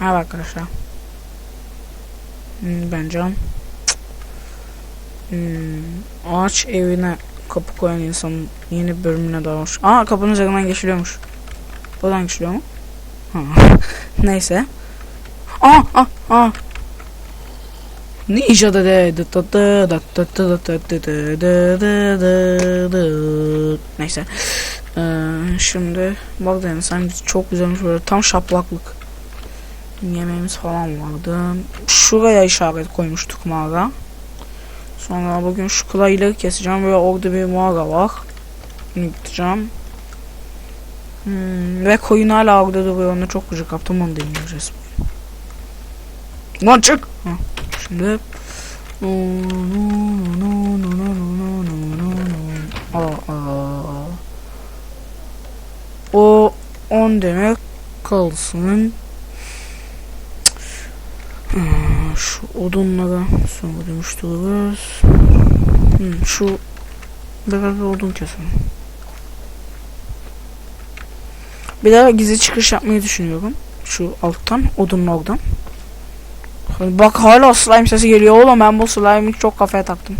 Merhaba arkadaşlar. Hmm, ben. Hmm, ağaç evine kapı koyan insanın yeni bölümüne daha hoş. Aa kapının üzerinden geçiliyormuş. Buradan geçiliyor mu? Neyse. Aa aa aa. Ninja da dı dı dı dı dı dı dı dı dı dı. Neyse. Ee, şimdi bak da sen çok güzelmiş böyle tam şaplaklık. Yemeğimiz falan vardı. Şuraya işaret koymuştuk mağara. Sonra bugün şu kılayları keseceğim ve orada bir mağara var. Gideceğim. Hmm, ve koyun hala orada duruyor. Onu çok gıcık yaptım. Onu deneyeceğiz. Lan çık! Ha, şimdi. O 10 demek kalsın. Şu odunlara sonra dönüştürürüz. Hmm, şu biraz odun keselim. Bir daha gizli çıkış yapmayı düşünüyorum. Şu alttan, odunun oradan. Bak hala slime sesi geliyor oğlum ben bu slime'ı çok kafaya taktım.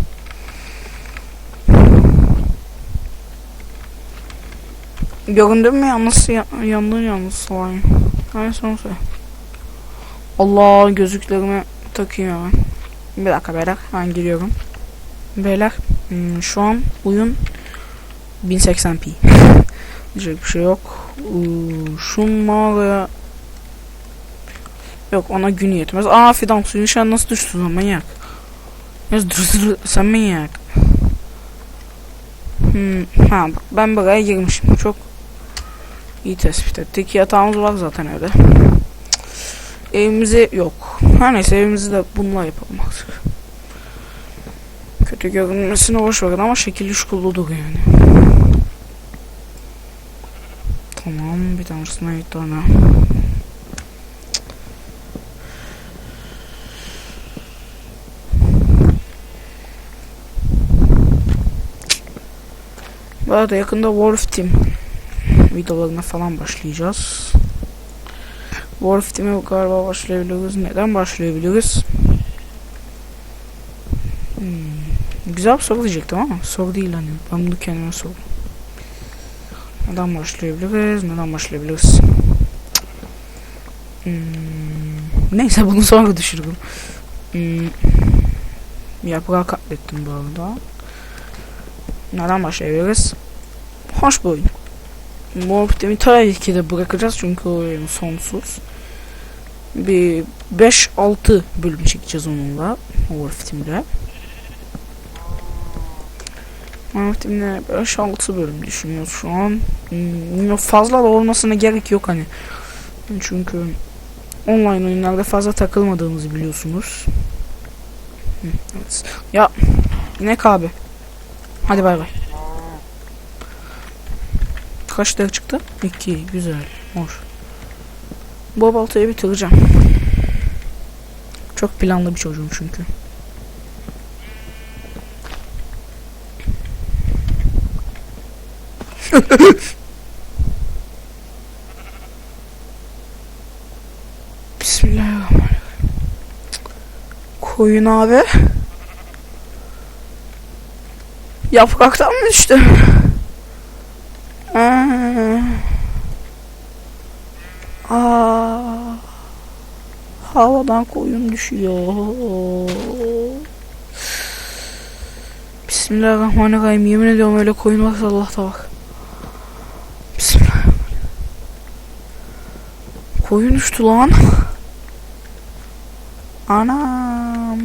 Göründün mü yalnız ya, yandın yalnız slime. Hani son söyle. Allah gözlüklerimi takayım hemen. Bir dakika beyler ben giriyorum. Beyler hmm, şu an oyun 1080p. Diyecek bir şey yok. Şu mağaraya Yok ona gün yetmez. Aa fidan suyun nişan nasıl düştü lan manyak. Ya dur dur sen manyak. Hmm, ha ben buraya girmişim. Çok iyi tespit ettik. Yatağımız var zaten evde. Evimizi yok. Her neyse evimizi de bununla yapalım artık. Kötü görünmesine hoş bakın ama şekilli şukulludur yani. Tamam bir tanesine bir tane. Bu arada yakında Wolf Team videolarına falan başlayacağız. Team'e galiba başlayabiliriz. Neden başlayabiliriz? Hmm. Güzel soru diyecektim ama soru değil hani. Ben bunu kendime sordum. Neden başlayabiliriz? Neden başlayabiliriz? Hmm. Neyse bunu sonra düşürürüm. Hmm. Yaprağı katlettim bu arada. Nereden başlayabiliriz? Hoş bir oyun. Morphtemi tabii ki de bırakacağız çünkü o oyun sonsuz. Bir 5-6 bölüm çekeceğiz onunla. Morphtemi'le. Morphtemi'le 5-6 bölüm düşünüyoruz şu an. Hmm, fazla da olmasına gerek yok hani. Çünkü online oyunlarda fazla takılmadığımızı biliyorsunuz. Ya ne abi? Hadi bay bay. Kaç dakika çıktı? 2. Güzel. Hoş. Bu baltayı bitireceğim. Çok planlı bir çocuğum çünkü. Bismillahirrahmanirrahim. Koyun abi. Yapraktan mı düştü? Aa. Havadan koyun düşüyor. Bismillahirrahmanirrahim. Yemin ediyorum öyle koyun varsa Allah'ta bak. Bismillah. Koyun düştü lan. Anam.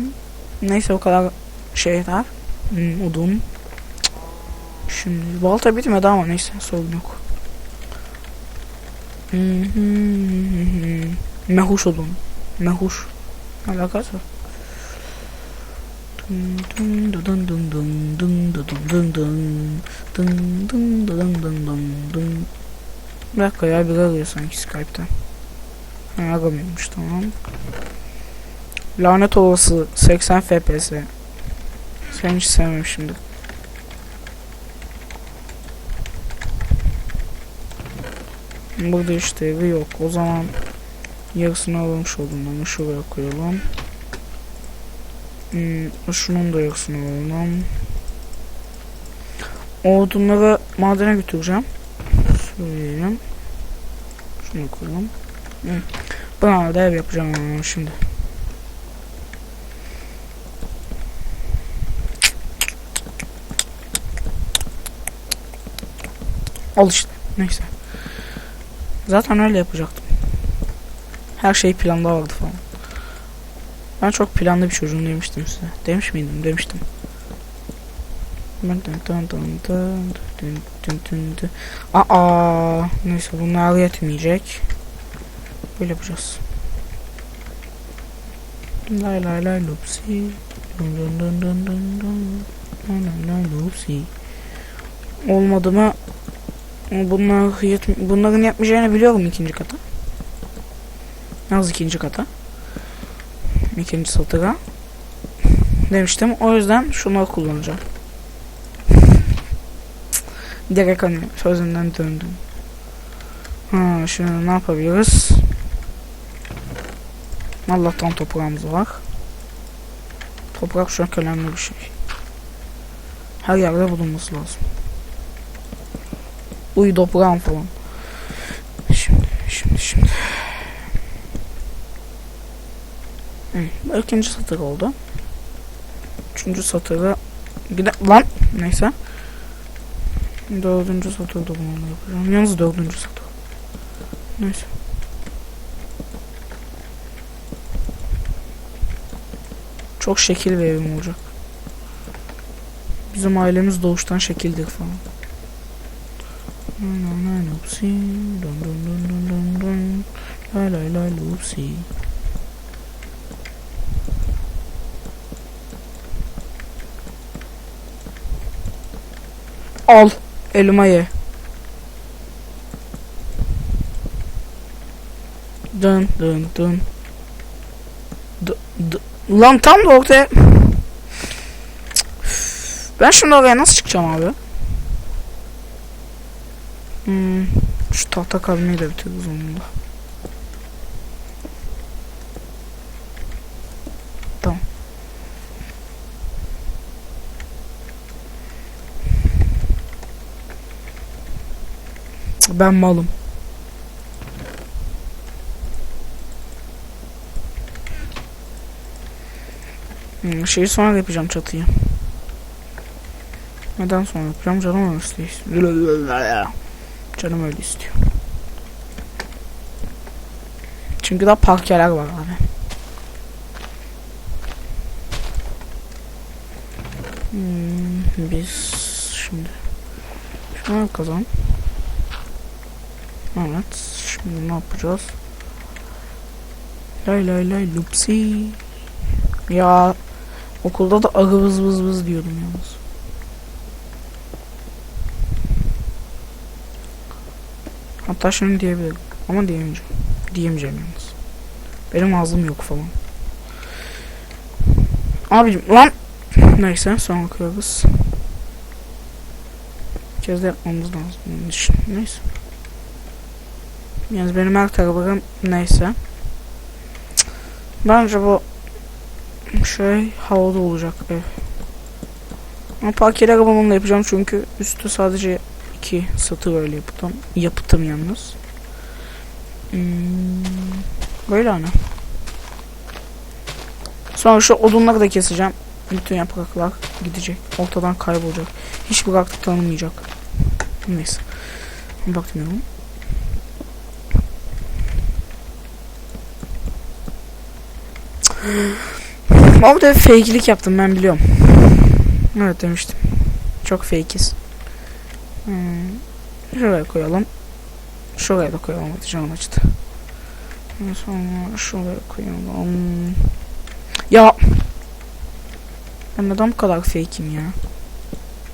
Neyse o kadar şeyler. Hmm, odun. Şimdi balta bitmedi ama neyse sorun yok. Hmm. Mehuş olun. Mehuş. Ne alakası var? Bir dakika ya bir alıyor sanki Skype'ten. Ha agamıyormuş tamam. Lanet olası 80 FPS. Seni hiç sevmemişimdir. Burada işte evi yok. O zaman Yarısını almış oldum ama şuraya koyalım. Hmm, şunun da yarısını alalım. O odunları madene götüreceğim. Söyleyelim. Şunu koyalım. Hı. Bana da ev yapacağım şimdi. Al işte. Neyse. Zaten öyle yapacaktım. Her şey planda vardı falan. Ben çok planlı bir çocuğum demiştim size. Demiş miydim? Demiştim. Aa, neyse bunlar yetmeyecek. Böyle yapacağız. Lay lay lay lupsi. Dun dun dun dun dun dun. Lay lay lay lupsi. Olmadı mı? Bunlar yet bunların yetmeyeceğini biliyorum ikinci kata. Yalnız ikinci kata. İkinci satıra. Demiştim. O yüzden şunları kullanacağım. Direkt hani sözünden döndüm. Ha, şimdi ne yapabiliriz? Allah'tan toprağımız var. Toprak an önemli bir şey. Her yerde bulunması lazım. Uy toprağım falan. Şimdi, şimdi, şimdi. Hı, bu ikinci satır oldu. Üçüncü satırı bir lan neyse. Dördüncü satırda bunu yapacağım. Yalnız dördüncü satır. Neyse. Çok şekil bir evim olacak. Bizim ailemiz doğuştan şekildir falan. Lupsi, dun dun dun dun dun. Lay lay lay. Al. Elma ye. Dın dın dın. Lan tam da ortaya. Ben şimdi oraya nasıl çıkacağım abi? Hmm, şu tahta kazmayı da bitiririz onunla. Tamam. Ben malım. Hmm, şeyi sonra yapacağım çatıyı. Neden sonra yapacağım? Canım öyle. Canım öyle istiyor. Çünkü daha parkeler var abi. Hmm, biz şimdi şunu kazan. Evet. Şimdi ne yapacağız? Lay lay lay lupsi. Ya okulda da agı vız vız vız diyordum yalnız. Hatta şunu diyebilirim. Ama diyemeyeceğim. Diyemeyeceğim yalnız. Benim ağzım yok falan. Abicim lan. Neyse sonra okuyoruz. Bir kez de yapmamız lazım. Neyse. Yani benim her tarafım neyse. Bence bu şey havada olacak ev. Ama parkeleri bununla yapacağım çünkü üstü sadece iki satır öyle yaptım. Yapıtım yalnız. Hmm, böyle hani. Sonra şu odunları da keseceğim. Bütün yapraklar gidecek. Ortadan kaybolacak. Hiç bıraktık tanımayacak. Neyse. Bakmıyorum. Orada fake'lik yaptım ben biliyorum. Evet demiştim. Çok fake'iz. Hmm. Şuraya koyalım. Şuraya da koyalım. Hadi canım. Sonra şuraya koyalım. Ya. Ben neden bu kadar fake'im ya?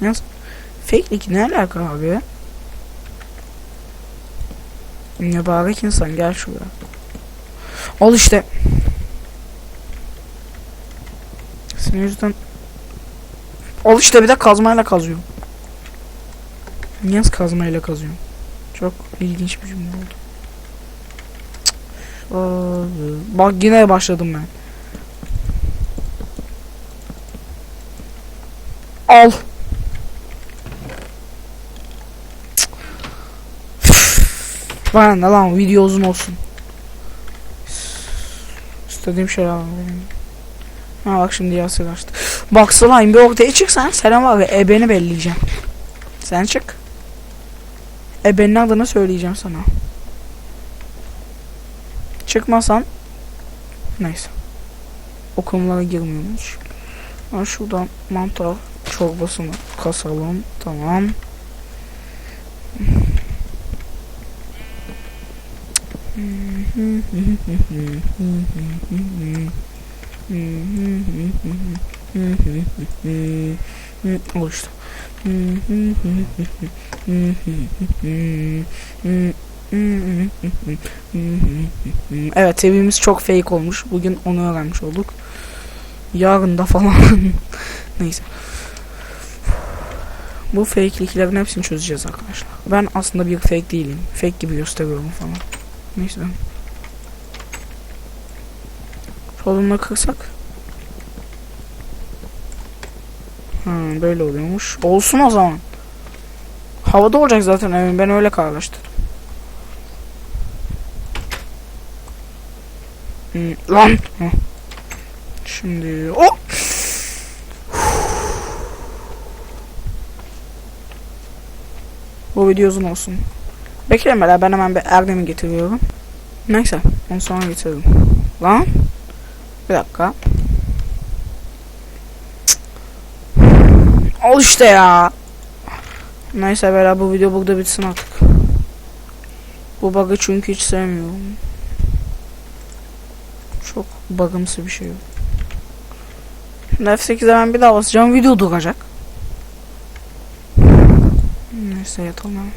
Yalnız fake'lik ne alaka abi? Mübarek insan gel şuraya. Al işte. Senin yüzünden Al işte bir de kazmayla kazıyorum. Yalnız kazmayla kazıyorum. Çok ilginç bir cümle oldu. Bak yine başladım ben. Al. Bana ne lan video uzun olsun. İstediğim şey abi. Ha bak şimdi yası kaçtı. Bak slime bir ortaya çıksan selam abi ebeni belleyeceğim. Sen çık. Ebenin adını söyleyeceğim sana. Çıkmasan neyse. Okullara girmiyormuş. Ben şuradan mantar çorbasını kasalım. Tamam. Al işte. Evet evimiz çok fake olmuş. Bugün onu öğrenmiş olduk. Yarın da falan. Neyse. Bu fake'liklerin hepsini çözeceğiz arkadaşlar. Ben aslında bir fake değilim. Fake gibi gösteriyorum falan. Neyse. Solunla kırsak. Ha, böyle oluyormuş. Olsun o zaman. Havada olacak zaten evim. Ben öyle kararlaştırdım. Hmm, lan. Şimdi o. Bu video uzun olsun. Bekleyin beraber ben hemen bir Erdem'i getiriyorum. Neyse onu sonra getiririm. Lan. Bir dakika. Al işte ya. Neyse beraber bu video burada bitsin artık. Bu bug'ı çünkü hiç sevmiyorum. Çok bug'ımsı bir şey. Şimdi F8'e ben bir daha basacağım video duracak. Neyse yatalım.